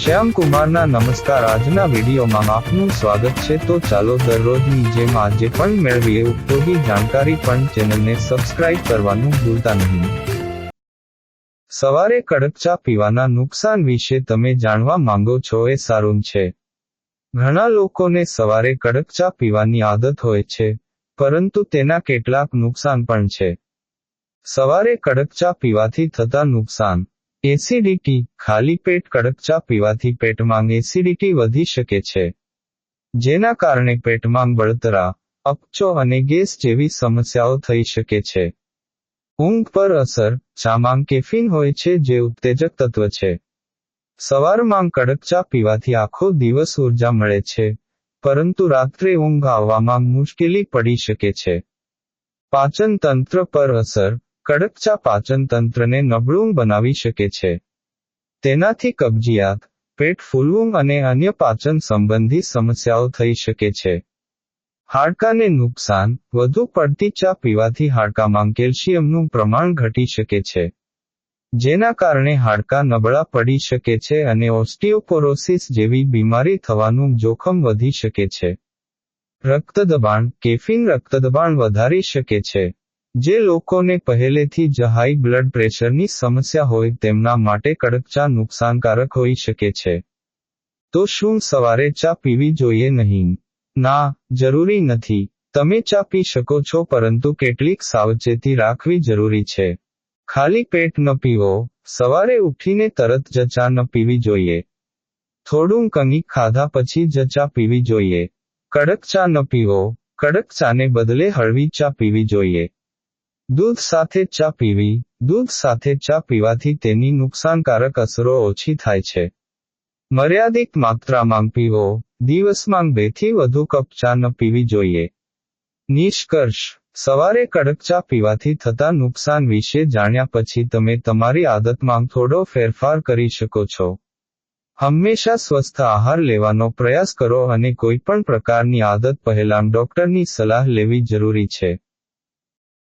શ્યામ કુમારના નમસ્કાર. આજના વિડીયોમાં આપનું સ્વાગત છે. તો ચાલો દરરોજની જેમ આજે પણ મેળવીએ. ઉપયોગી જાણકારી પણ ચેનલને સબસ્ક્રાઇબ કરવાનું ભૂલતા નહીં. સવારે કડક ચા પીવાના નુકસાન વિશે તમે જાણવા માંગો છો એ સારું છે. ઘણા લોકોને સવારે કડક ચા પીવાની આદત હોય છે, પરંતુ તેના કેટલાક નુકસાન પણ છે. સવારે કડક ચા પીવાથી થતા નુકસાન. એસિડિટી ખાલી પેટ કડક ચા પીવાથી પેટમાં એસિડિટી વધી શકે છે. જેના કારણે પેટમાં બળતરા, અપચો અને ગેસ જેવી સમસ્યાઓ થઈ શકે છે. ઊંઘ પર અસર, ચામાં કેફીન હોય છે જે ઉત્તેજક તત્વ છે. સવારમાં કડક ચા પીવાથી આખો દિવસ ઊર્જા મળે છે, પરંતુ રાત્રે ઊંઘ આવવામાં મુશ્કેલી પડી શકે છે. પાચન તંત્ર પર અસર કડક ચા પાચન તંત્રને નબળું બનાવી શકે છે. તેનાથી કબજિયાત, પેટ ફૂલવું અને અન્ય પાચન સંબંધી સમસ્યાઓ થઈ શકે છે. હાડકાને નુકસાન, વધુ પડતી ચા પીવાથી હાડકામાં કેલ્શિયમનું પ્રમાણ ઘટી શકે છે. જેના કારણે હાડકાં નબળા પડી શકે છે અને ઓસ્ટિયોપોરોસિસ જેવી બીમારી થવાનું જોખમ વધી શકે છે. રક્તદબાણ, કેફીન રક્તદબાણ વધારી શકે છે. જે લોકોને પહેલેથી જ હાઈ બ્લડ પ્રેશરની સમસ્યા હોય તેમના માટે કડક ચા નુકસાનકારક હોઈ શકે છે. તો શું સવારે ચા પીવી જોઈએ નહીં? ના, જરૂરી નથી. તમે ચા પી શકો છો પરંતુ કેટલીક સાવચેતી રાખવી જરૂરી છે. ખાલી પેટ ન પીવો. સવારે ઉઠીને તરત જ ચા ન પીવી જોઈએ. થોડું કંગી ખાધા પછી જ ચા પીવી જોઈએ. કડક ચા ન પીવો. કડક ચાને બદલે હળવી ચા પીવી જોઈએ. દૂધ સાથે ચા પીવી. દૂધ સાથે ચા પીવાથી તેની નુકસાનકારક અસરો ઓછી થાય છે. મર્યાદિત માત્રામાં પીવો. દિવસમાં બેથી વધુ કપ ચા ન પીવી જોઈએ. નિષ્કર્ષ. સવારે કડક ચા પીવાથી થતા નુકસાન વિશે જાણ્યા પછી તમે તમારી આદતમાં થોડો ફેરફાર કરી શકો છો. હંમેશા સ્વસ્થ આહાર લેવાનો પ્રયાસ કરો અને કોઈપણ પ્રકારની આદત પહેલાં ડોક્ટરની સલાહ લેવી જરૂરી છે.